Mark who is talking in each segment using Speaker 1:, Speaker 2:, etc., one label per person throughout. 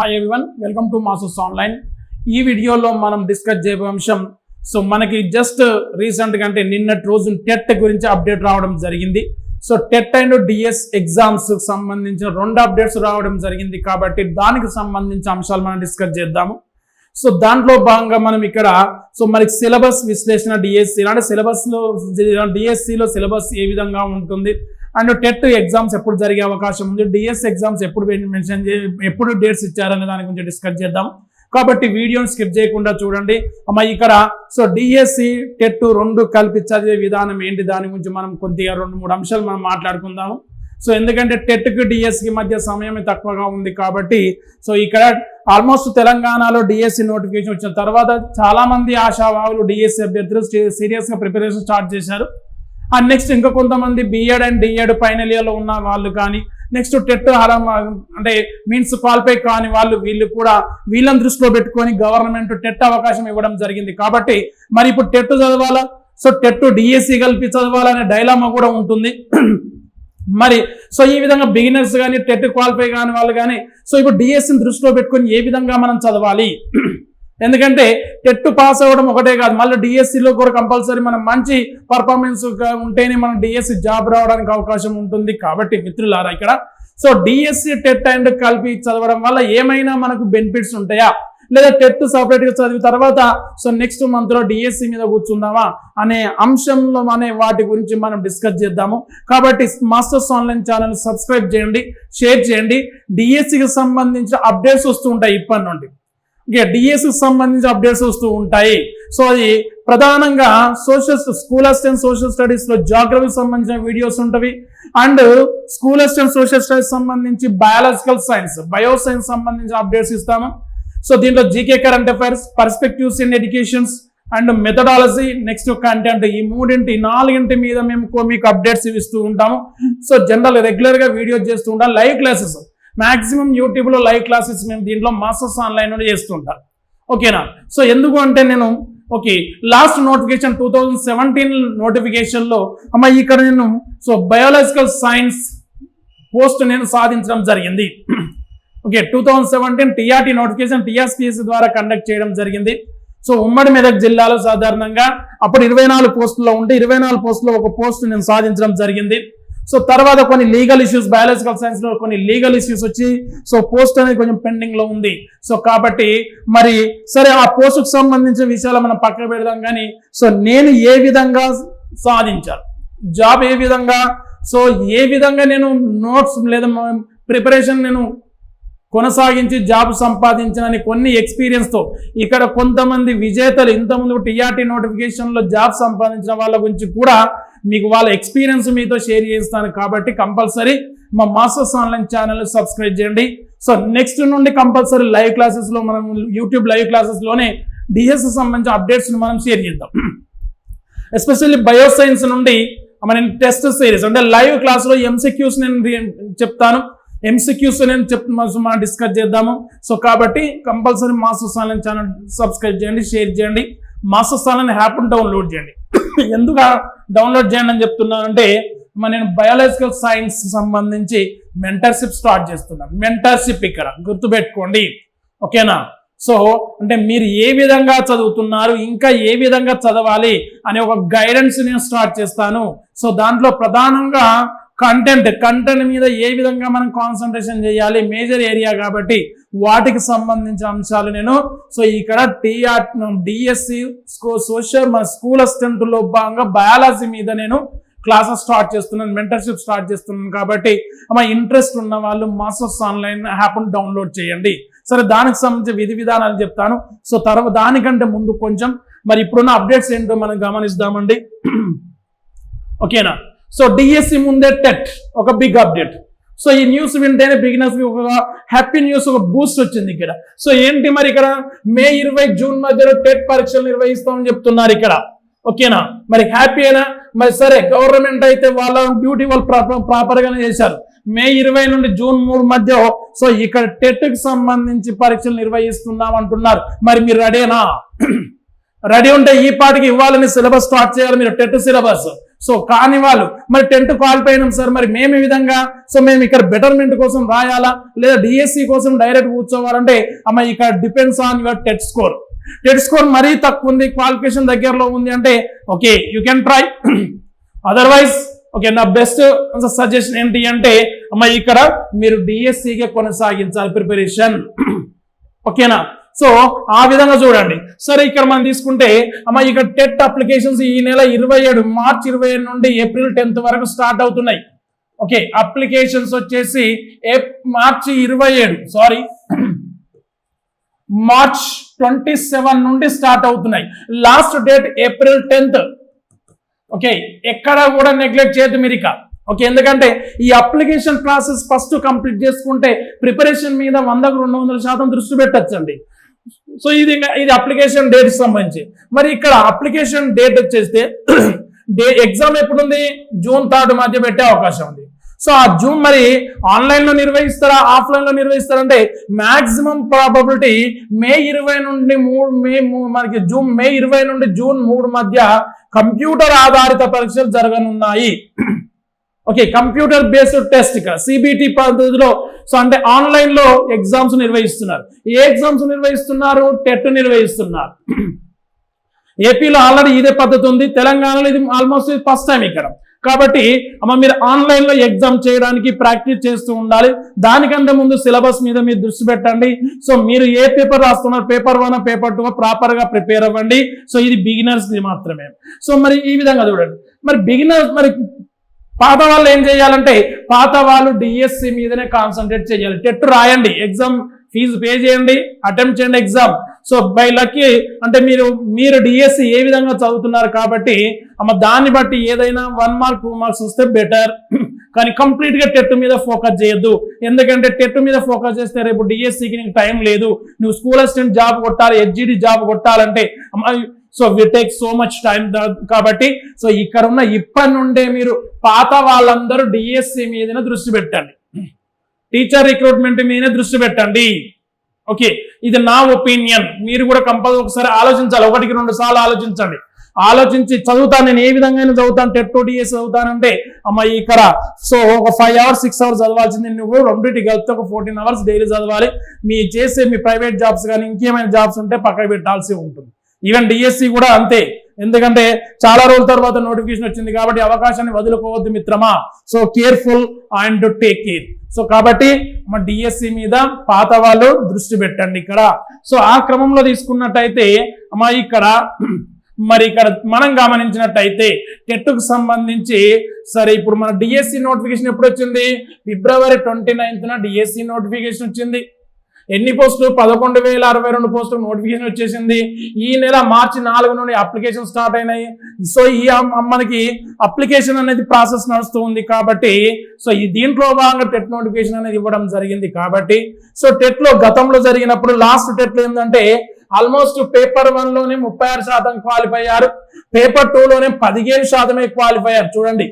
Speaker 1: Hi everyone welcome to మాసూస్ online ఈ వీడియోలో మనం డిస్కస్ చేయబోయే అంశం సో మనకి జస్ట్ రీసెంట్గా అంటే నిన్నటి రోజు టెట్ గురించి అప్డేట్ రావడం జరిగింది. So TET and DS exams సంబంధించిన రెండు అప్డేట్స్ రావడం జరిగింది కాబట్టి దానికి సంబంధించిన అంశాలు మనం డిస్కస్ చేద్దాము. సో దాంట్లో భాగంగా మనం ఇక్కడ సో మనకి సిలబస్ విశ్లేషణ డిఎస్సి అంటే సిలబస్లో డిఎస్సిలో సిలబస్ ఏ విధంగా ఉంటుంది అండ్ టెట్ ఎగ్జామ్స్ ఎప్పుడు జరిగే అవకాశం ఉంది. డిఎస్ ఎగ్జామ్స్ ఎప్పుడు మెన్షన్ ఎప్పుడు డేట్స్ ఇచ్చారనే దాని గురించి డిస్కస్ చేద్దాం. కాబట్టి వీడియోని స్కిప్ చేయకుండా చూడండి. అమ్మ ఇక్కడ సో డిఎస్సి టెట్ రెండు కలిపి చదివే విధానం ఏంటి? దాని గురించి మనం కొద్దిగా రెండు మూడు అంశాలు మనం మాట్లాడుకుందాము. సో ఎందుకంటే టెట్కి డిఎస్కి మధ్య సమయం తక్కువగా ఉంది కాబట్టి సో ఇక్కడ ఆల్మోస్ట్ తెలంగాణలో డిఎస్సి నోటిఫికేషన్ వచ్చిన తర్వాత చాలా మంది ఆశావాహులు డిఎస్సి అభ్యర్థులు సీరియస్గా ప్రిపరేషన్ స్టార్ట్ చేశారు. అండ్ నెక్స్ట్ ఇంకా కొంతమంది బిఎడ్ అండ్ డిఎడ్ ఫైనల్ ఇయర్లో ఉన్న వాళ్ళు కానీ నెక్స్ట్ టెట్ హరం అంటే మీన్స్ క్వాలిఫై కాని వాళ్ళు వీళ్ళు కూడా వీళ్ళని దృష్టిలో పెట్టుకొని గవర్నమెంట్ టెట్ అవకాశం ఇవ్వడం జరిగింది. కాబట్టి మరి ఇప్పుడు టెట్ చదవాలా? సో టెట్ డిఎస్సి కలిపి చదవాలనే డైలామా కూడా ఉంటుంది. మరి సో ఈ విధంగా బిగినర్స్ కానీ టెట్ క్వాలిఫై కాని వాళ్ళు కానీ సో ఇప్పుడు డిఎస్సిని దృష్టిలో పెట్టుకొని ఏ విధంగా మనం చదవాలి? ఎందుకంటే టెట్ పాస్ అవ్వడం ఒకటే కాదు. మళ్ళీ డిఎస్సిలో కూడా కంపల్సరీ మనం మంచి పర్ఫార్మెన్స్ ఉంటేనే మనం డిఎస్సి జాబ్ రావడానికి అవకాశం ఉంటుంది కాబట్టి మిత్రులారా ఇక్కడ. సో డిఎస్సి టెట్ అండ్ కలిపి చదవడం వల్ల ఏమైనా మనకు బెనిఫిట్స్ ఉంటాయా? లేదా టెట్ సపరేట్గా చదివిన తర్వాత సో నెక్స్ట్ మంత్లో డిఎస్సి మీద కూర్చుందామా అనే అంశంలో అనే వాటి గురించి మనం డిస్కస్ చేద్దాము. కాబట్టి మాస్టర్స్ ఆన్లైన్ ఛానల్ సబ్స్క్రైబ్ చేయండి షేర్ చేయండి. డిఎస్సికి సంబంధించిన అప్డేట్స్ వస్తూ ఉంటాయి ఇప్పటి నుండి. ఓకే డిఎస్కి సంబంధించి అప్డేట్స్ వస్తూ ఉంటాయి. సో అది ప్రధానంగా సోషల్ స్కూల్ అసిస్టెంట్ సోషల్ స్టడీస్లో జాగ్రఫీకి సంబంధించిన videos ఉంటవి. And school assistant social studies సంబంధించి బయాలజికల్ సైన్స్ బయో సైన్స్ సంబంధించిన అప్డేట్స్ ఇస్తాము సో దీంట్లో GK current affairs perspectives in educations and methodology next content ఈ మూడింటి నాలుగింటి మీద మేము మీకు అప్డేట్స్ ఇస్తూ ఉంటాము. సో జనరల్ రెగ్యులర్గా వీడియో వీడియోస్ చేస్తూ ఉంటాం. లైవ్ క్లాసెస్ మాక్సిమం యూట్యూబ్లో లైవ్ క్లాసెస్ మేము దీంట్లో మాస్టర్స్ ఆన్లైన్ చేస్తుంటాను ఓకేనా? సో ఎందుకు అంటే నేను okay last notification two thousand seventeen నోటిఫికేషన్లో అమ్మ ఇక్కడ నేను సో బయాలజికల్ సైన్స్ పోస్ట్ నేను సాధించడం జరిగింది. Okay two thousand seventeen TRT notification TRCS ద్వారా కండక్ట్ చేయడం జరిగింది. సో ఉమ్మడి మెదక్ జిల్లాలో సాధారణంగా అప్పుడు ఇరవై నాలుగు పోస్టుల్లో ఉంటే ఇరవై నాలుగు పోస్టులో ఒక పోస్ట్ నేను సాధించడం జరిగింది. సో తర్వాత కొన్ని లీగల్ ఇష్యూస్ బయాలజికల్ సైన్స్లో కొన్ని లీగల్ ఇష్యూస్ వచ్చి సో పోస్ట్ అనేది కొంచెం పెండింగ్లో ఉంది. సో కాబట్టి మరి సరే ఆ పోస్టుకు సంబంధించిన విషయాలు మనం పక్కన పెడదాం కానీ సో నేను ఏ విధంగా సాధించాను? జాబ్ ఏ విధంగా? సో ఏ విధంగా నేను నోట్స్ లేదా ప్రిపరేషన్ నేను కొనసాగించి జాబ్ సంపాదించినని కొన్ని ఎక్స్పీరియన్స్తో ఇక్కడ కొంతమంది విజేతలు ఇంతకుముందు టీఆర్టీ నోటిఫికేషన్లో జాబ్ సంపాదించిన వాళ్ళ గురించి కూడా మీకు వాళ్ళ ఎక్స్పీరియన్స్ మీతో షేర్ చేస్తాను కాబట్టి కంపల్సరీ మా మాస్టర్స్ ఆన్లైన్ ఛానల్ సబ్స్క్రైబ్ చేయండి. సో నెక్స్ట్ నుండి కంపల్సరీ లైవ్ క్లాసెస్లో మనం యూట్యూబ్ లైవ్ క్లాసెస్లోనే డిఎస్ సంబంధించిన అప్డేట్స్ని మనం షేర్ చేద్దాం. ఎస్పెషల్లీ బయోసైన్స్ నుండి మన టెస్ట్ సిరీస్ అంటే లైవ్ క్లాస్లో ఎంసీక్యూస్ నేను చెప్తాను. ఎంసీక్యూస్ నేను చెప్ మనం డిస్కస్ చేద్దాము. సో కాబట్టి compulsory masters online channel subscribe చేయండి షేర్ చేయండి. మాస్టర్స్ ఆన్లైన్ యాప్ డౌన్లోడ్ చేయండి. ఎందుకు డౌన్లోడ్ చేయండి అని చెప్తున్నానంటే మన నేను బయాలజికల్ సైన్స్ సంబంధించి మెంటర్షిప్ స్టార్ట్ చేస్తున్నాను. మెంటర్షిప్ ఇక్కడ గుర్తుపెట్టుకోండి. ఓకేనా? సో అంటే మీరు ఏ విధంగా చదువుతున్నారు ఇంకా ఏ విధంగా చదవాలి అనే ఒక గైడెన్స్ నేను స్టార్ట్ చేస్తాను. సో దాంట్లో ప్రధానంగా కంటెంట్ కంటెంట్ మీద ఏ విధంగా మనం కాన్సన్ట్రేషన్ చేయాలి? మేజర్ ఏరియా కాబట్టి వాటికి సంబంధించిన అంశాలు నేను. సో ఇక్కడ టీఆర్ డిఎస్సి సోషల్ మన స్కూల్ అసిస్టెంట్లో భాగంగా బయాలజీ మీద నేను క్లాసెస్ స్టార్ట్ చేస్తున్నాను మెంటర్షిప్ స్టార్ట్ చేస్తున్నాను కాబట్టి మా ఇంట్రెస్ట్ ఉన్న వాళ్ళు మాస్టర్స్ ఆన్లైన్ హ్యాప్ను డౌన్లోడ్ చేయండి. సరే దానికి సంబంధించి విధి విధానాలు చెప్తాను. సో తర్వాత దానికంటే ముందు కొంచెం మరి ఇప్పుడున్న అప్డేట్స్ ఏంటో మనం గమనిస్తామండి. ఓకేనా సో డిఎస్సి ముందే టెట్ ఒక బిగ్ అప్డేట్ సో ఈ న్యూస్ వింటేనే బిగినర్స్ ఒక హ్యాపీ న్యూస్ ఒక బూస్ట్ వచ్చింది ఇక్కడ. సో ఏంటి మరి ఇక్కడ? మే ఇరవై జూన్ మధ్యలో టెట్ పరీక్షలు నిర్వహిస్తామని చెప్తున్నారు ఇక్కడ. ఓకేనా మరి హ్యాపీ అయినా మరి సరే గవర్నమెంట్ అయితే వాళ్ళ డ్యూటీ వాళ్ళు ప్రాపర్ గానే చేశారు. మే ఇరవై నుండి జూన్ మూడు మధ్య సో ఇక్కడ టెట్కి సంబంధించి పరీక్షలు నిర్వహిస్తున్నాం అంటున్నారు. మరి మీరు రెడీనా రెడీ ఉంటే ఈ పాటికి ఇవ్వాలని సిలబస్ స్టార్ట్ చేయాలి మీరు టెట్ సిలబస్ సో కాని వాళ్ళు మరి టెన్త్ క్వాలిఫై సార్ మరి మేము ఈ విధంగా సో మేము ఇక్కడ బెటర్మెంట్ కోసం రాయాలా లేదా డిఎస్సి కోసం డైరెక్ట్ కూర్చోవాలంటే అమ్మ ఇక్కడ depends on your TET score TET score మరీ తక్కువ ఉంది క్వాలిఫికేషన్ దగ్గరలో ఉంది అంటే okay you can try otherwise okay నా బెస్ట్ సజెషన్ ఏంటి అంటే అమ్మ ఇక్కడ మీరు డిఎస్సిగా కొనసాగించాలి ప్రిపరేషన్ ఓకేనా సో ఆ విధంగా చూడండి. సరే ఇక్కడ మనం తీసుకుంటే అమ్మ ఇక్కడ టెట్ అప్లికేషన్స్ ఈ నెల ఇరవై ఏడు మార్చ్ ఇరవై ఏడు నుండి ఏప్రిల్ టెన్త్ వరకు స్టార్ట్ అవుతున్నాయి. ఓకే అప్లికేషన్స్ వచ్చేసి ఏప్ మార్చి ఇరవై ఏడు సారీ మార్చ్ ట్వంటీ సెవెన్ నుండి స్టార్ట్ అవుతున్నాయి. Last date April tenth. Okay ఎక్కడ కూడా నెగ్లెక్ట్ చేయదు మీరు ఇక. ఓకే ఎందుకంటే ఈ అప్లికేషన్ ప్రాసెస్ ఫస్ట్ కంప్లీట్ చేసుకుంటే ప్రిపరేషన్ మీద వందకు రెండు వందల శాతం దృష్టి పెట్టచ్చండి. సో ఇది ఇది అప్లికేషన్ డేట్ సంబంధించి. మరి ఇక్కడ అప్లికేషన్ డేట్ వచ్చేస్తే డే ఎగ్జామ్ ఎప్పుడు ఉంది జూన్ థర్డ్ మధ్య పెట్టే అవకాశం ఉంది. సో ఆ జూన్ మరి ఆన్లైన్లో నిర్వహిస్తారా? ఆఫ్లైన్లో నిర్వహిస్తారంటే మ్యాక్సిమం ప్రాబబిలిటీ మే ఇరవై నుండి మూడు మే మూ- మనకి జూన్ మే ఇరవై నుండి జూన్ మూడు మధ్య కంప్యూటర్ ఆధారిత పరీక్షలు జరగనున్నాయి. ఓకే కంప్యూటర్ బేస్డ్ టెస్ట్ ఇక్కడ. సిబిటి పద్ధతిలో సో అంటే ఆన్లైన్లో ఎగ్జామ్స్ నిర్వహిస్తున్నారు. ఏ ఎగ్జామ్స్ నిర్వహిస్తున్నారు టెట్ నిర్వహిస్తున్నారు. ఏపీలో ఆల్రెడీ ఇదే పద్ధతి ఉంది. తెలంగాణలో ఇది ఆల్మోస్ట్ ఫస్ట్ టైం ఇక్కడ. కాబట్టి అమ్మ మీరు ఆన్లైన్లో ఎగ్జామ్ చేయడానికి ప్రాక్టీస్ చేస్తూ ఉండాలి. దానికంటే ముందు సిలబస్ మీద మీరు దృష్టి పెట్టండి. సో మీరు ఏ పేపర్ రాస్తున్నారు? పేపర్ వన్ పేపర్ టూ ప్రాపర్గా ప్రిపేర్ అవ్వండి. సో ఇది బిగినర్స్ మాత్రమే. సో మరి ఈ విధంగా చూడండి. మరి బిగినర్స్ మరి పాత వాళ్ళు ఏం చేయాలంటే పాత వాళ్ళు డిఎస్సి మీదనే కాన్సన్ట్రేట్ చేయాలి. టెట్ రాయండి ఎగ్జామ్ ఫీజు పే చేయండి అటెంప్ట్ చేయండి ఎగ్జామ్ సో బై లక్కీ అంటే మీరు మీరు డిఎస్సి ఏ విధంగా చదువుతున్నారు కాబట్టి అమ్మ దాన్ని బట్టి ఏదైనా వన్ మార్క్ టూ మార్క్స్ వస్తే బెటర్ కానీ కంప్లీట్గా టెట్ మీద ఫోకస్ చేయొద్దు. ఎందుకంటే టెట్ మీద ఫోకస్ చేస్తే రేపు డిఎస్సికి నీకు టైం లేదు. నువ్వు స్కూల్ అసిస్టెంట్ జాబ్ కొట్టాలి హెచ్జిడి జాబ్ కొట్టాలంటే అమ్మ so we take so much time కాబట్టి సో ఇక్కడ ఉన్న ఇప్పటి నుండే మీరు పాత వాళ్ళందరూ డిఎస్సి మీదనే దృష్టి పెట్టండి. టీచర్ రిక్రూట్మెంట్ మీదనే దృష్టి పెట్టండి. ఓకే ఇది నా ఒపీనియన్ మీరు కూడా కంపల్సరీ ఒకసారి ఆలోచించాలి. ఒకటికి రెండు సార్లు ఆలోచించండి. ఆలోచించి చదువుతాను నేను ఏ విధంగా చదువుతాను టెట్ టూ డిఎస్ చదువుతానంటే అమ్మ ఇక్కడ సో ఒక ఫైవ్ అవర్స్ సిక్స్ అవర్స్ చదవాల్సింది. నువ్వు రెండింటి కలిపితే ఒక ఫోర్టీన్ అవర్స్ డైలీ చదవాలి. మీ చేసే మీ ప్రైవేట్ జాబ్స్ కానీ ఇంకేమైనా జాబ్స్ ఉంటే పక్కన పెట్టాల్సి ఉంటుంది. ఈవెన్ డిఎస్సి కూడా అంతే. ఎందుకంటే చాలా రోజుల తర్వాత నోటిఫికేషన్ వచ్చింది కాబట్టి అవకాశాన్ని వదులుకోవద్దు మిత్రమా. So careful and take care so కాబట్టి మన డిఎస్సి మీద పాత వాళ్ళు దృష్టి పెట్టండి ఇక్కడ. సో ఆ క్రమంలో తీసుకున్నట్టయితే అమ్మా ఇక్కడ మరి ఇక్కడ మనం గమనించినట్టయితే టెట్కు సంబంధించి సరే ఇప్పుడు మన డిఎస్సి నోటిఫికేషన్ ఎప్పుడు వచ్చింది? ఫిబ్రవరి ట్వంటీ నైన్త్న డిఎస్సి నోటిఫికేషన్ వచ్చింది. ఎన్ని పోస్టులు? పదకొండు వేల అరవై రెండు పోస్టులు నోటిఫికేషన్ వచ్చేసింది. ఈ నెల మార్చి నాలుగు నుండి అప్లికేషన్ స్టార్ట్ అయినాయి. సో ఈ మనకి అప్లికేషన్ అనేది ప్రాసెస్ నడుస్తూ ఉంది కాబట్టి సో ఈ దీంట్లో భాగంగా టెట్ నోటిఫికేషన్ అనేది ఇవ్వడం జరిగింది కాబట్టి సో టెట్లో గతంలో జరిగినప్పుడు లాస్ట్ టెట్ ఏంటంటే ఆల్మోస్ట్ పేపర్ వన్లోనే ముప్పై ఆరు శాతం క్వాలిఫై అయ్యారు. పేపర్ టూ లోనే పదిహేను శాతమే క్వాలిఫై అయ్యారు. చూడండి.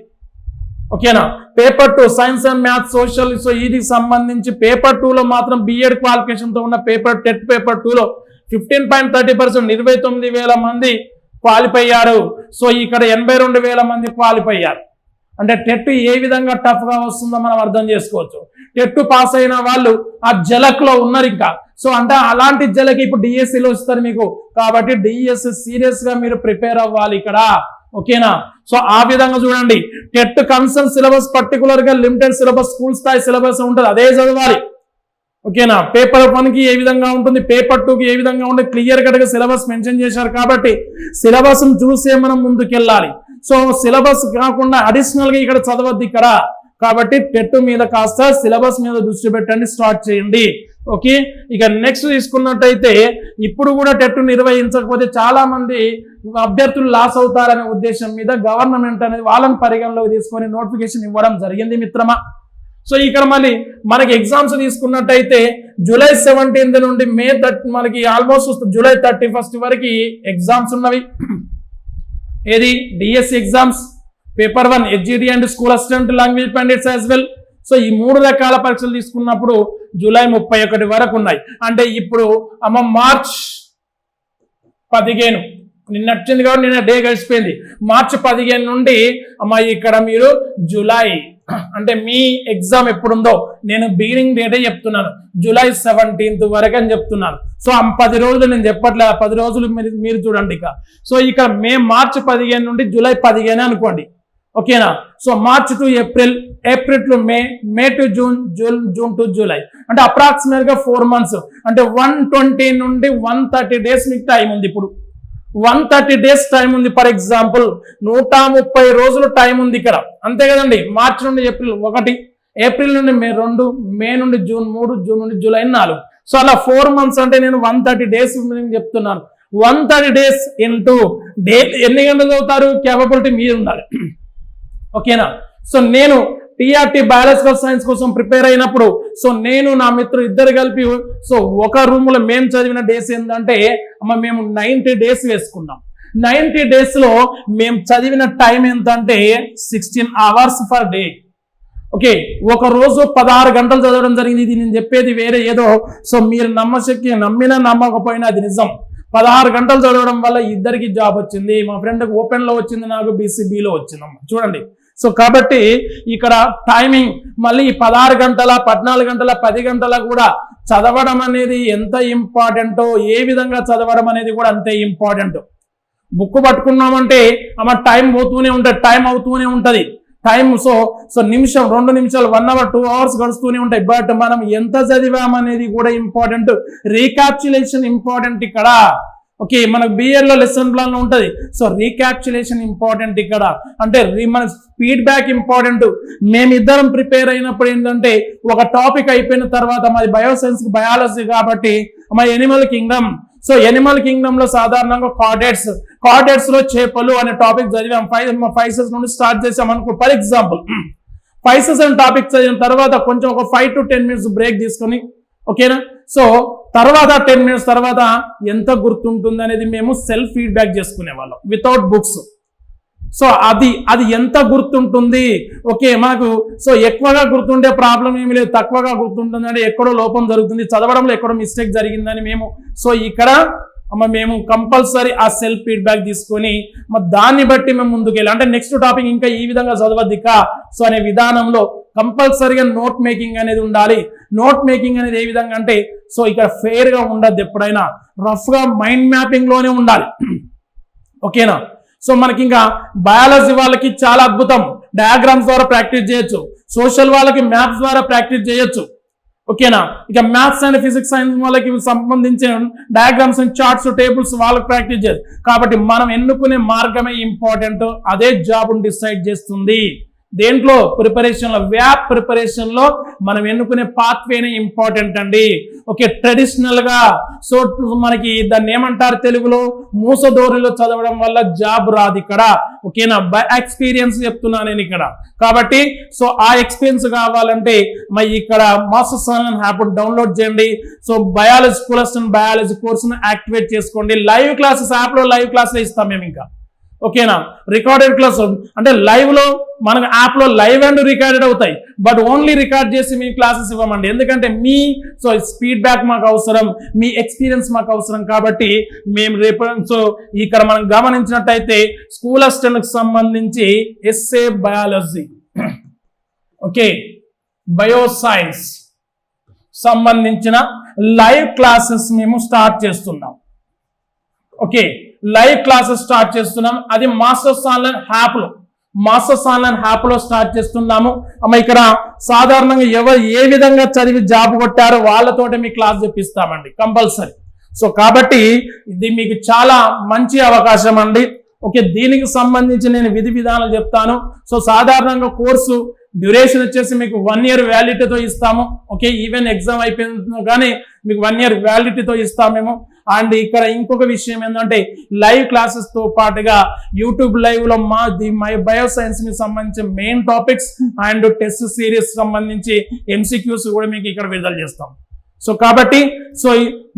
Speaker 1: ఓకేనా? Paper two science and maths social so ఇది సంబంధించి పేపర్ టూలో మాత్రం బిఎడ్ క్వాలిఫికేషన్తో ఉన్న పేపర్ టెట్ పేపర్ టూలో ఫిఫ్టీన్ పాయింట్ థర్టీ పర్సెంట్ ఇరవై తొమ్మిది వేల మంది క్వాలిఫై అయ్యారు. సో ఇక్కడ ఎనభై రెండు వేల మంది క్వాలిఫై అయ్యారు. అంటే టెట్ ఏ విధంగా టఫ్గా వస్తుందో మనం అర్థం చేసుకోవచ్చు. టెట్ పాస్ అయిన వాళ్ళు ఆ జలక్లో ఉన్నారు ఇంకా. సో అంటే అలాంటి జలకి ఇప్పుడు డిఎస్సిలో వస్తారు ఇస్తారు మీకు. కాబట్టి డిఎస్సి సీరియస్గా మీరు ప్రిపేర్ అవ్వాలి ఇక్కడ. ఓకేనా? సో ఆ విధంగా చూడండి. టెట్ కన్సర్న్ సిలబస్ పర్టికులర్గా లిమిటెడ్ సిలబస్ స్కూల్ స్థాయి సిలబస్ ఉంటుంది. అదే చదవాలి. ఓకేనా? పేపర్ వన్కి ఏ విధంగా ఉంటుంది? పేపర్ టూకి ఏ విధంగా ఉంటుంది క్లియర్ కట్గా సిలబస్ మెన్షన్ చేశారు కాబట్టి సిలబస్ చూసే మనం ముందుకెళ్ళాలి. సో సిలబస్ కాకుండా అడిషనల్గా ఇక్కడ చదవద్దు ఇక్కడ. కాబట్టి టెట్ మీద కాస్త సిలబస్ మీద దృష్టి పెట్టండి స్టార్ట్ చేయండి. ఓకే? ఇక నెక్స్ట్ తీసుకున్నట్టయితే ఇప్పుడు కూడా టెట్ నిర్వహించకపోతే చాలా మంది అభ్యర్థులు లాస్ అవుతారనే ఉద్దేశం మీద గవర్నమెంట్ అనేది వాళ్ళని పరిగణలోకి తీసుకొని నోటిఫికేషన్ ఇవ్వడం జరిగింది మిత్రమా? సో ఇక్కడ మళ్ళీ మనకి ఎగ్జామ్స్ తీసుకున్నట్టయితే జూలై సెవెంటీన్త్ నుండి మే థర్టీ మనకి ఆల్మోస్ట్ జూలై థర్టీ ఫస్ట్ వరకు ఎగ్జామ్స్ ఉన్నవి. ఏది? DSC exams paper one HGD and school assistant language pandits as well. So ఈ మూడు రకాల పరీక్షలు తీసుకున్నప్పుడు జూలై ముప్పై ఒకటి వరకు ఉన్నాయి. అంటే ఇప్పుడు అమ్మ మార్చ్ పదిహేను నిన్న వచ్చింది కాబట్టి నిన్న డే గడిచిపోయింది. మార్చి పదిహేను నుండి అమ్మ ఇక్కడ మీరు జూలై అంటే మీ ఎగ్జామ్ ఎప్పుడుందో నేను బిగినింగ్ డేటే చెప్తున్నాను. జూలై సెవెంటీన్త్ వరకు అని చెప్తున్నాను. సో ఆ పది రోజులు నేను చెప్పట్లే పది రోజులు మీరు మీరు చూడండి ఇక. సో ఇక మే మార్చి పదిహేను నుండి జూలై పదిహేను అనుకోండి. ఓకేనా? So March to April April to May May to June June June to July. అంటే అప్రాక్సిమేట్గా ఫోర్ మంత్స్. అంటే వన్ ట్వంటీ నుండి వన్ థర్టీ డేస్ మీకు టైం ఉంది ఇప్పుడు. వన్ థర్టీ డేస్ టైం ఉంది. ఫర్ ఎగ్జాంపుల్ నూట ముప్పై రోజులు టైం ఉంది ఇక్కడ. అంతే కదండి. మార్చి నుండి ఏప్రిల్ ఒకటి ఏప్రిల్ నుండి మే రెండు మే నుండి జూన్ మూడు జూన్ నుండి జూలై నాలుగు. సో అలా ఫోర్ మంత్స్ అంటే నేను వన్ థర్టీ డేస్ చెప్తున్నాను. One thirty days into day ఎన్ని గంటలు చదువుతారు? క్యాపబిలిటీ మీరు ఉండాలి. ఓకేనా సో నేను టీఆర్టీ బయాలజికల్ సైన్స్ కోసం ప్రిపేర్ అయినప్పుడు సో నేను నా మిత్రులు ఇద్దరు కలిపి సో ఒక రూమ్లో మేము చదివిన డేస్ ఏంటంటే అమ్మ మేము నైంటీ డేస్ వేసుకున్నాం. నైన్టీ డేస్లో మేము చదివిన టైం ఏంటంటే sixteen hours per day okay ఒక రోజు పదహారు గంటలు చదవడం జరిగింది. ఇది నేను చెప్పేది వేరే ఏదో. సో మీరు నమ్మశక్తి నమ్మినా నమ్మకపోయినా అది నిజం. పదహారు గంటలు చదవడం వల్ల ఇద్దరికి జాబ్ వచ్చింది. మా ఫ్రెండ్కి ఓపెన్లో వచ్చింది నాకు బీసీబీలో వచ్చిందమ్మా చూడండి. సో కాబట్టి ఇక్కడ టైమింగ్ మళ్ళీ పదహారు గంటల పద్నాలుగు గంటల పది గంటల కూడా చదవడం అనేది ఎంత ఇంపార్టెంటో ఏ విధంగా చదవడం అనేది కూడా అంతే ఇంపార్టెంట్. బుక్ పట్టుకున్నామంటే అమ్మ టైం పోతూనే ఉంటుంది టైం అవుతూనే ఉంటుంది. టైం సో సో నిమిషం రెండు నిమిషాలు వన్ అవర్ టూ అవర్స్ గడుస్తూనే ఉంటాయి. బట్ మనం ఎంత చదివామనేది కూడా ఇంపార్టెంట్. రీకాప్చులేషన్ ఇంపార్టెంట్ ఇక్కడ. ఓకే మనకు బిఎల్లో లెసన్ ప్లాన్ ఉంటుంది. సో రీక్యాప్చులేషన్ ఇంపార్టెంట్ ఇక్కడ. అంటే మన ఫీడ్బ్యాక్ ఇంపార్టెంట్ మేమిద్దరం ప్రిపేర్ అయినప్పుడు ఏంటంటే ఒక టాపిక్ అయిపోయిన తర్వాత మాది బయోసైన్స్ బయాలజీ కాబట్టి మా ఎనిమల్ కింగ్డమ్ సో ఎనిమల్ కింగ్డమ్లో సాధారణంగా కార్డెట్స్ కార్డెట్స్లో చేపలు అనే టాపిక్ చదివాం. ఫైవ్ ఫైసెస్ నుండి స్టార్ట్ చేసాం అనుకో ఫర్ ఎగ్జాంపుల్ ఫైసెస్ అనే టాపిక్ చదివిన తర్వాత కొంచెం ఒక five to ten minutes break తీసుకొని ఓకేనా సో తర్వాత టెన్ మినిట్స్ తర్వాత ఎంత గుర్తుంటుంది అనేది మేము సెల్ఫ్ ఫీడ్బ్యాక్ చేసుకునే వాళ్ళం వితౌట్ బుక్స్ సో అది అది ఎంత గుర్తుంటుంది? ఓకే మాకు సో ఎక్కువగా గుర్తుండే ప్రాబ్లం ఏమి లేదు తక్కువగా గుర్తుంటుంది అంటే ఎక్కడో లోపం జరుగుతుంది చదవడంలో ఎక్కడో మిస్టేక్ జరిగిందని మేము సో ఇక్కడ అమ్మ మేము కంపల్సరీ ఆ సెల్ఫ్ ఫీడ్బ్యాక్ తీసుకొని మరి దాన్ని బట్టి మేము ముందుకు అంటే నెక్స్ట్ టాపిక్ ఇంకా ఈ విధంగా చదవద్దిక సో అనే విధానంలో కంపల్సరీగా నోట్ మేకింగ్ అనేది ఉండాలి. నోట్ మేకింగ్ అనేది ఏ విధంగా అంటే సో ఇక్కడ ఫెయిర్గా ఉండద్దు ఎప్పుడైనా. రఫ్గా మైండ్ మ్యాపింగ్లోనే ఉండాలి. ఓకేనా? సో మనకి ఇంకా బయాలజీ వాళ్ళకి చాలా అద్భుతం. డయాగ్రామ్స్ ద్వారా ప్రాక్టీస్ చేయొచ్చు. సోషల్ వాళ్ళకి మ్యాథ్స్ ద్వారా ప్రాక్టీస్ చేయొచ్చు. ఓకేనా? ఇక మ్యాథ్స్ అండ్ ఫిజిక్స్ సైన్స్ వాళ్ళకి సంబంధించిన డయాగ్రామ్స్ అండ్ చార్ట్స్ టేబుల్స్ వాళ్ళకి ప్రాక్టీస్ చేయొచ్చు కాబట్టి మనం ఎన్నుకునే మార్గమే ఇంపార్టెంట్ అదే జాబ్ను డిసైడ్ చేస్తుంది. దేంట్లో? ప్రిపరేషన్లో. వ్యాప్ ప్రిపరేషన్లో మనం ఎన్నుకునే పాత్వేనే ఇంపార్టెంట్ అండి. ఓకే ట్రెడిషనల్గా సో మనకి దాన్ని ఏమంటారు తెలుగులో? మూసధోరణిలో చదవడం వల్ల జాబ్ రాదు ఇక్కడ. ఓకేనా? బై ఎక్స్పీరియన్స్ చెప్తున్నా నేను ఇక్కడ. కాబట్టి సో ఆ ఎక్స్పీరియన్స్ కావాలంటే మరి ఇక్కడ మాస్టర్స్ ఆన్లైన్ యాప్ డౌన్లోడ్ చేయండి. సో బయాలజీ ప్లస్ బయాలజీ కోర్సును యాక్టివేట్ చేసుకోండి. లైవ్ క్లాసెస్ యాప్లో లైవ్ క్లాసెస్ ఇస్తాం మేము ఇంకా. ఓకేనా? రికార్డెడ్ క్లాస్ అంటే లైవ్లో మనకు యాప్లో లైవ్ అండ్ రికార్డెడ్ అవుతాయి. బట్ ఓన్లీ రికార్డ్ చేసి మీ క్లాసెస్ ఇవ్వమండి. ఎందుకంటే మీ సో ఫీడ్బ్యాక్ మాకు అవసరం మీ ఎక్స్పీరియన్స్ మాకు అవసరం కాబట్టి మేము రేపు సో ఇక్కడ మనం గమనించినట్టయితే స్కూల్ అసిస్టెంట్కి సంబంధించి ఎస్ఏ బయాలజీ ఓకే బయోసైన్స్ సంబంధించిన లైవ్ క్లాసెస్ మేము స్టార్ట్ చేస్తున్నాం. ఓకే లైవ్ క్లాసెస్ స్టార్ట్ చేస్తున్నాం. అది మాస్టర్స్ ఆన్లైన్ హ్యాప్లో మాస్టర్స్ ఆన్లైన్ యాప్లో స్టార్ట్ చేస్తున్నాము. అమ్మ ఇక్కడ సాధారణంగా ఎవరు ఏ విధంగా చదివి జాబ్ కొట్టారో వాళ్ళతోటి మీ క్లాస్ చెప్పిస్తామండి కంపల్సరీ. సో కాబట్టి ఇది మీకు చాలా మంచి అవకాశం అండి. ఓకే దీనికి సంబంధించి నేను విధి విధానాలు చెప్తాను. సో సాధారణంగా కోర్సు డ్యూరేషన్ వచ్చేసి మీకు వన్ ఇయర్ వ్యాలిడిటీతో ఇస్తాము. ఓకే ఈవెన్ ఎగ్జామ్ అయిపోయింది కానీ మీకు వన్ ఇయర్ వ్యాలిడిటీతో ఇస్తాము మేము. అండ్ ఇక్కడ ఇంకొక విషయం ఏంటంటే లైవ్ క్లాసెస్తో పాటుగా యూట్యూబ్ లైవ్లో మా ది మై బయో సైన్స్కి సంబంధించి main topics and test series సంబంధించి ఎంసీక్యూస్ కూడా మీకు ఇక్కడ విడుదల చేస్తాం. సో కాబట్టి సో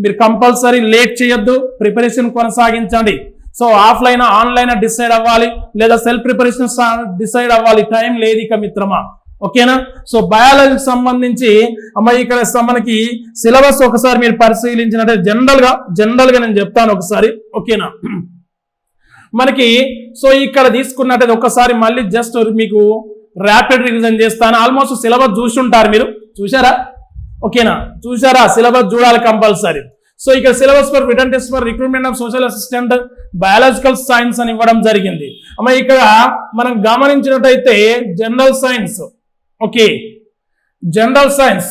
Speaker 1: మీరు కంపల్సరీ లేట్ చేయొద్దు. ప్రిపరేషన్ కొనసాగించండి. సో ఆఫ్లైన్ ఆన్లైన్ డిసైడ్ అవ్వాలి లేదా సెల్ఫ్ ప్రిపరేషన్ డిసైడ్ అవ్వాలి. టైం లేదు ఇక మిత్రమా. ఓకేనా? సో బయాలజీకి సంబంధించి అమ్మ ఇక్కడ మనకి సిలబస్ ఒకసారి మీరు పరిశీలించినట్టే జనరల్గా జనరల్గా నేను చెప్తాను ఒకసారి. ఓకేనా? మనకి సో ఇక్కడ తీసుకున్నట్టయితే ఒకసారి మళ్ళీ జస్ట్ మీకు ర్యాపిడ్ రివిజన్ చేస్తాను. ఆల్మోస్ట్ సిలబస్ చూసి ఉంటారు మీరు. చూసారా ఓకేనా? చూసారా సిలబస్ చూడాలి కంపల్సరీ. సో ఇక్కడ syllabus for written test for recruitment of social assistant biological science అని ఇవ్వడం జరిగింది. అమ్మ ఇక్కడ మనం గమనించినట్టయితే general science okay general science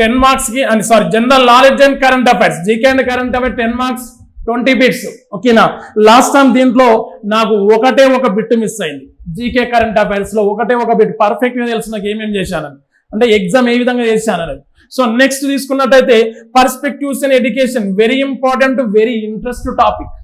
Speaker 1: ten మార్క్స్కి and sorry general knowledge and current affairs GK and current affair ten marks twenty bits ఓకేనా last time దీంట్లో నాకు ఒకటే ఒక బిట్ మిస్ అయింది. జీకే కరెంట్ అఫైర్స్లో ఒకటే ఒక బిట్ పర్ఫెక్ట్గా తెలుసు నాకు ఏమేమి చేశానని. అంటే ఎగ్జామ్ ఏ విధంగా చేశానని. సో నెక్స్ట్ తీసుకున్నట్టయితే perspectives and education very important very interest topic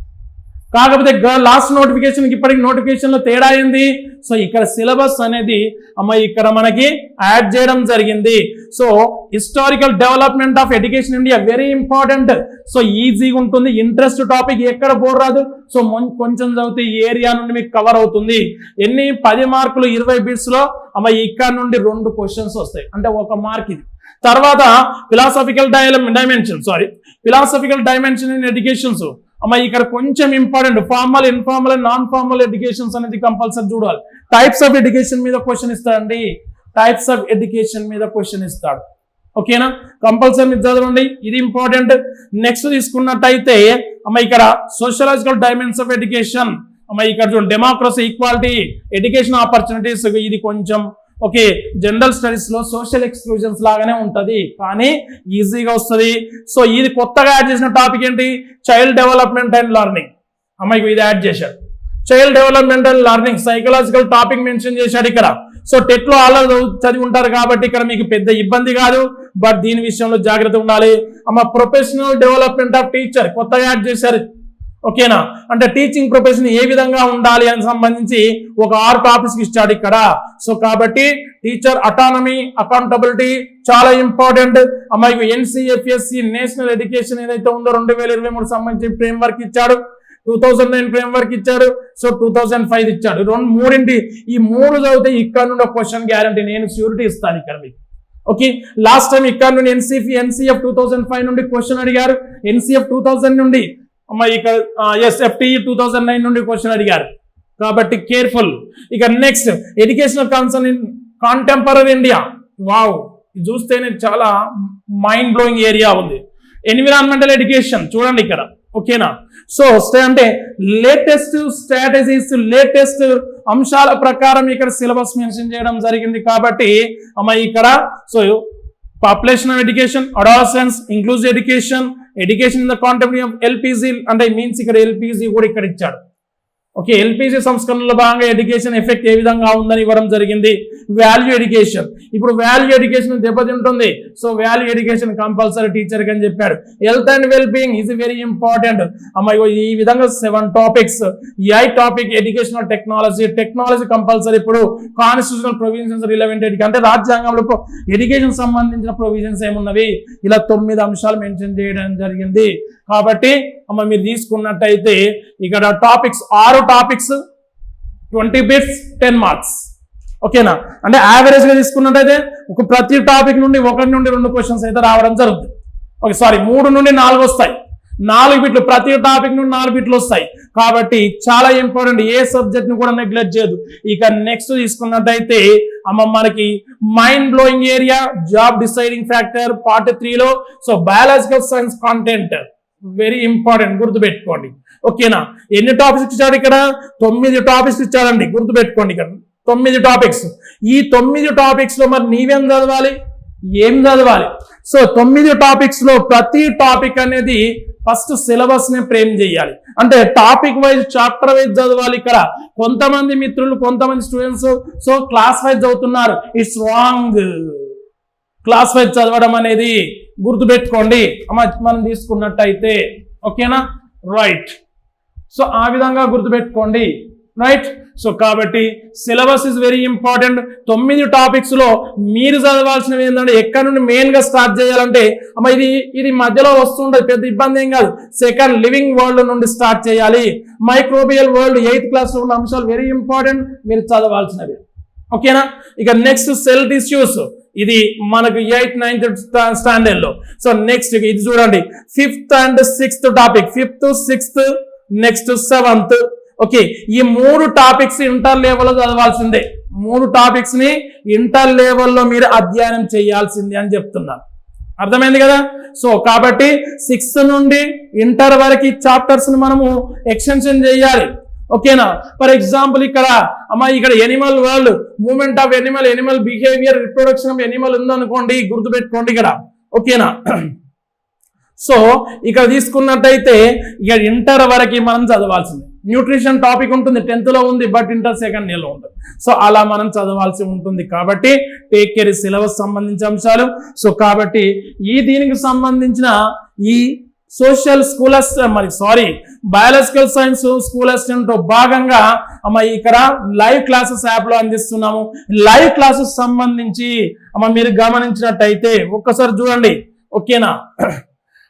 Speaker 1: కాకపోతే లాస్ట్ నోటిఫికేషన్ ఇప్పటికి నోటిఫికేషన్లో తేడా అయింది సో ఇక్కడ సిలబస్ అనేది అమ్మ ఇక్కడ మనకి యాడ్ చేయడం జరిగింది. So historical development of education India very important so ఈజీగా ఉంటుంది ఇంట్రెస్ట్ టాపిక్ ఎక్కడ బోర్ రాదు సో కొంచెం చదివితే ఈ ఏరియా నుండి మీకు కవర్ అవుతుంది. ఎన్ని? పది మార్కులు ఇరవై బిట్స్లో అమ్మ ఇక్కడ నుండి రెండు క్వశ్చన్స్ వస్తాయి. అంటే ఒక మార్క్ ఇది. తర్వాత philosophical dimension sorry philosophical dimension in educations అమ్మ ఇక్కడ కొంచెం important formal informal and non formal educations అనేది కంపల్సరీ చూడాలి. టైప్స్ ఆఫ్ ఎడ్యుకేషన్ మీద క్వశ్చన్ ఇస్తాడండి టైప్స్ ఆఫ్ ఎడ్యుకేషన్ మీద క్వశ్చన్ ఇస్తాడు. ఓకేనా కంపల్సరీ మీరు చదవండి. ఇది ఇంపార్టెంట్ నెక్స్ట్ తీసుకున్నట్టయితే అమ్మ ఇక్కడ సోషలాజికల్ డైమెన్స్ ఆఫ్ ఎడ్యుకేషన్ అమ్మ ఇక్కడ చూడండి డెమోక్రసీ ఈక్వాలిటీ ఎడ్యుకేషన్ ఆపర్చునిటీస్ ఇది కొంచెం ఓకే జనరల్ స్టడీస్లో సోషల్ ఎక్స్క్లూజన్స్ లాగానే ఉంటది కానీ ఈజీగా వస్తుంది. సో ఇది కొత్తగా యాడ్ చేసిన టాపిక్ ఏంటి? చైల్డ్ డెవలప్మెంట్ అండ్ లెర్నింగ్ అమ్మాయికి ఇది యాడ్ చేశాడు child development and learning psychological topic mention చేశాడు ఇక్కడ. సో టెట్లో అలా ఆల్రెడీ చదివి ఉంటారు కాబట్టి ఇక్కడ మీకు పెద్ద ఇబ్బంది కాదు బట్ దీని విషయంలో జాగ్రత్త ఉండాలి. అమ్మ ప్రొఫెషనల్ డెవలప్మెంట్ ఆఫ్ టీచర్ కొత్తగా యాడ్ చేశారు. ఓకేనా? అంటే టీచింగ్ ప్రొఫెషన్ ఏ విధంగా ఉండాలి అని సంబంధించి ఒక ఆరు టాపిక్స్ ఇచ్చాడు ఇక్కడ. సో కాబట్టి టీచర్ అటానమీ అకౌంటబిలిటీ చాలా ఇంపార్టెంట్ అమ్మాయికి ఎన్సిఎఫ్ఎస్సి నేషనల్ ఎడ్యుకేషన్ ఏదైతే ఉందో రెండు వేల ఇరవై మూడు సంబంధించి ఫ్రేమ్ వర్క్ ఇచ్చాడు. Two thousand nine framework ఇచ్చాడు. సో టూ థౌజండ్ ఫైవ్ ఇచ్చాడు. రెండు మూడింటి ఈ మూడు చదివితే ఇక్కడ నుండి ఒక క్వశ్చన్ గ్యారంటీ నేను ష్యూరిటీ ఇస్తాను ఇక్కడ మీకు. ఓకే లాస్ట్ టైం ఇక్కడ నుండి NCF NCF two thousand five నుండి క్వశ్చన్ అడిగారు. ఎన్సిఎఫ్ టూ థౌసండ్ నుండి అమ్మ ఇక్కడ ఎస్ టూ థౌసండ్ నైన్ నుండి క్వశ్చన్ అడిగారు. కాబట్టి కేర్ఫుల్ ఇక next educational concern in contemporary India wow ఇది చూస్తేనే చాలా మైండ్ బ్లోయింగ్ ఏరియా ఉంది. ఎన్విరాన్మెంటల్ ఎడ్యుకేషన్ చూడండి ఇక్కడ. ఓకేనా సో అంటే లేటెస్ట్ స్ట్రాటజీస్ లేటెస్ట్ అంశాల ప్రకారం ఇక్కడ సిలబస్ మెన్షన్ చేయడం జరిగింది కాబట్టి అమ్మ ఇక్కడ so population of education adolescence inclusive education education in the contemporary of LPG అంటే మీన్స్ ఇక్కడ ఎల్పిజి కూడా ఇక్కడ ఇచ్చాడు. ఓకే ఎల్పిజి సంస్కరణలో భాగంగా ఎడ్యుకేషన్ ఎఫెక్ట్ ఏ విధంగా ఉందని ఇవ్వడం జరిగింది. Value education. ఇప్పుడు వాల్యూ ఎడ్యుకేషన్ దెబ్బతింటుంది. So value education compulsory teacher అని చెప్పాడు. Health and wellbeing is very important. అమ్మాయి ఈ విధంగా సెవెన్ టాపిక్స్ ఈ ఐ topic educational technology technology compulsory ఇప్పుడు కాన్స్టిట్యూషనల్ ప్రొవిజన్స్ రిలవెంటెడ్ అంటే రాజ్యాంగంలో ఎడ్యుకేషన్ సంబంధించిన ప్రొవిజన్స్ ఏమున్నవి? ఇలా తొమ్మిది అంశాలు మెన్షన్ చేయడం జరిగింది. కాబట్టి అమ్మ మీరు తీసుకున్నట్టయితే ఇక్కడ టాపిక్స్ ఆరు topics twenty bits ten marks ఓకేనా? అంటే యావరేజ్గా తీసుకున్నట్టయితే ఒక ప్రతి టాపిక్ నుండి ఒకటి నుండి రెండు క్వశ్చన్స్ అయితే రావడం జరుగుతుంది. ఓకే సారీ మూడు నుండి నాలుగు వస్తాయి. నాలుగు బిట్లు ప్రతి టాపిక్ నుండి నాలుగు బిట్లు వస్తాయి. కాబట్టి చాలా ఇంపార్టెంట్ ఏ సబ్జెక్ట్ని కూడా నెగ్లెక్ట్ చేయదు ఇక నెక్స్ట్ తీసుకున్నట్టయితే అమ్మ మనకి mind blowing area job deciding factor part త్రీలో so biological science content very important గుర్తుపెట్టుకోండి. ఓకేనా? ఎన్ని టాపిక్స్ ఇచ్చాడు ఇక్కడ? తొమ్మిది టాపిక్స్ ఇచ్చాడండి గుర్తుపెట్టుకోండి ఇక్కడ. తొమ్మిది టాపిక్స్ ఈ తొమ్మిది టాపిక్స్లో మరి నీవేం చదవాలి? ఏం చదవాలి? సో తొమ్మిది టాపిక్స్లో ప్రతి టాపిక్ అనేది ఫస్ట్ సిలబస్ని ప్రేమ్ చేయాలి. అంటే టాపిక్ వైజ్ చాప్టర్ వైజ్ చదవాలి ఇక్కడ. కొంతమంది మిత్రులు కొంతమంది స్టూడెంట్స్ సో క్లాస్ వైజ్ చదువుతున్నారు. ఇట్స్ రాంగ్ క్లాస్ వైజ్ చదవడం అనేది గుర్తుపెట్టుకోండి. అమ్మ మనం తీసుకున్నట్టయితే ఓకేనా? రైట్ సో ఆ విధంగా గుర్తుపెట్టుకోండి. రైట్ సో కాబట్టి సిలబస్ ఇస్ వెరీ ఇంపార్టెంట్ తొమ్మిది టాపిక్స్లో మీరు చదవాల్సినవి ఏంటంటే ఎక్కడ నుండి మెయిన్గా స్టార్ట్ చేయాలంటే అమ్మ ఇది ఇది మధ్యలో వస్తుండదు పెద్ద ఇబ్బంది ఏం కాదు. సెకండ్ లివింగ్ వరల్డ్ నుండి స్టార్ట్ చేయాలి. మైక్రోబియల్ వరల్డ్ ఎయిత్ క్లాస్లో ఉన్న అంశాలు వెరీ ఇంపార్టెంట్ మీరు చదవాల్సినవి. ఓకేనా? ఇక నెక్స్ట్ సెల్ టిష్యూస్ ఇది మనకు ఎయిత్ నైన్త్ స్టాండర్డ్లో సో నెక్స్ట్ ఇది చూడండి. Fifth and sixth topic fifth sixth next seventh okay ఈ మూడు టాపిక్స్ ఇంటర్ లెవెల్లో చదవాల్సిందే. మూడు టాపిక్స్ని ఇంటర్ లెవెల్లో మీరు అధ్యయనం చేయాల్సిందే అని చెప్తున్నాను అర్థమైంది కదా? సో కాబట్టి సిక్స్త్ నుండి ఇంటర్ వరకు చాప్టర్స్ని మనము ఎక్స్టెన్షన్ చేయాలి. ఓకేనా? ఫర్ ఎగ్జాంపుల్ ఇక్కడ అమ్మ ఇక్కడ animal world movement of animal animal behaviour reproduction of animal ఉందనుకోండి గుర్తుపెట్టుకోండి ఇక్కడ. ఓకేనా? సో ఇక్కడ తీసుకున్నట్టయితే ఇక ఇంటర్ వరకు మనం చదవాల్సింది. న్యూట్రిషన్ టాపిక్ ఉంటుంది టెన్త్లో ఉంది బట్ ఇంటర్ సెకండ్ ఇయర్లో ఉంటుంది. సో అలా మనం చదవాల్సి ఉంటుంది కాబట్టి టేక్ కేర్ సిలబస్ సంబంధించిన అంశాలు. సో కాబట్టి ఈ దీనికి సంబంధించిన ఈ సోషల్ స్కూల్ మరి sorry biological science school assistant భాగంగా అమ్మ ఇక్కడ లైవ్ క్లాసెస్ యాప్లో అందిస్తున్నాము. లైవ్ క్లాసెస్ సంబంధించి అమ్మ మీరు గమనించినట్టయితే ఒక్కసారి చూడండి. ఓకేనా?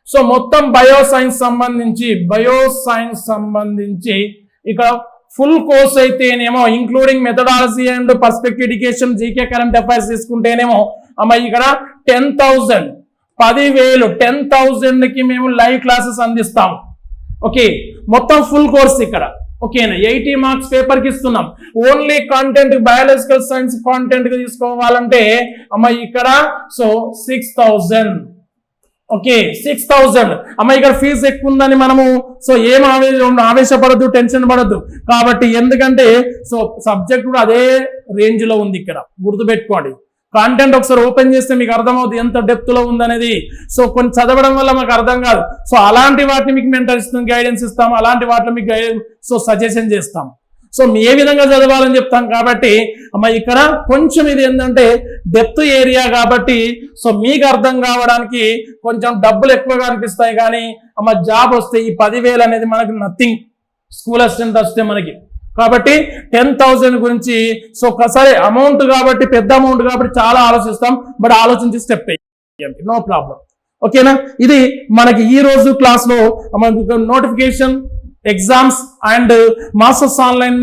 Speaker 1: సో మొత్తం బయో సైన్స్ సంబంధించి బయో సైన్స్ సంబంధించి ఇక ఫుల్ కోర్స్ అయితేనేమో including methodology and perspective education GK current affairs తీసుకుంటేనేమో అమ్మ ఇక్కడ టెన్ థౌజండ్ పదివేలు టెన్ థౌజండ్కి మేము లైవ్ క్లాసెస్ అందిస్తాం. ఓకే మొత్తం ఫుల్ కోర్స్ ఇక్కడ. ఓకేనా? ఎయిటీ మార్క్స్ పేపర్కి ఇస్తున్నాం. Only content biological science content తీసుకోవాలంటే అమ్మ ఇక్కడ so six thousand okay six thousand అమ్మ ఇక్కడ ఫీజు ఎక్కువ ఉందని మనము సో ఏం ఆవే ఆవేశపడద్దు టెన్షన్ పడద్దు. కాబట్టి ఎందుకంటే సో సబ్జెక్ట్ కూడా అదే రేంజ్లో ఉంది ఇక్కడ. గుర్తుపెట్టుకోండి. కాంటెంట్ ఒకసారి ఓపెన్ చేస్తే మీకు అర్థమవుతుంది ఎంత డెప్త్లో ఉందనేది. సో కొన్ని చదవడం వల్ల మాకు అర్థం కాదు. సో అలాంటి వాటిని మీకు మెంటర్ ఇస్తాం గైడెన్స్ ఇస్తాం అలాంటి వాటిని మీకు సో సజెషన్ చేస్తాం. సో మీ ఏ విధంగా చదవాలని చెప్తాం కాబట్టి అమ్మ ఇక్కడ కొంచెం ఇది ఏంటంటే డెప్త్ ఏరియా కాబట్టి సో మీకు అర్థం కావడానికి కొంచెం డబ్బులు ఎక్కువగా అనిపిస్తాయి కానీ అమ్మ జాబ్ వస్తే ఈ పదివేలు అనేది మనకి నథింగ్ స్కూల్ అసిస్టెంట్ వస్తే మనకి కాబట్టి టెన్ థౌజండ్ గురించి సో సరే అమౌంట్ కాబట్టి పెద్ద అమౌంట్ కాబట్టి చాలా ఆలోచిస్తాం బట్ ఆలోచించి స్టెప్ వేయండి నో ప్రాబ్లం ఓకేనా ఇది మనకి ఈ రోజు క్లాస్లో మనకు notification exams and Masters Online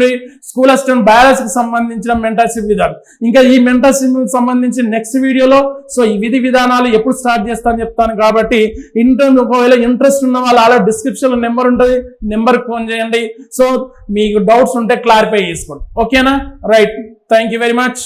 Speaker 1: school assistant బయాలజీకి సంబంధించిన మెంటర్షిప్ విధానం ఇంకా ఈ మెంటర్షిప్ సంబంధించి నెక్స్ట్ వీడియోలో సో ఈ విధి విధానాలు ఎప్పుడు స్టార్ట్ చేస్తాను చెప్తాను కాబట్టి ఇంటర్ ఒకవేళ ఇంట్రెస్ట్ ఉన్న వాళ్ళు అలా డిస్క్రిప్షన్లో నెంబర్ ఉంటుంది నెంబర్కి ఫోన్ చేయండి. సో మీకు డౌట్స్ ఉంటే క్లారిఫై చేసుకోండి. ఓకేనా right thank you very much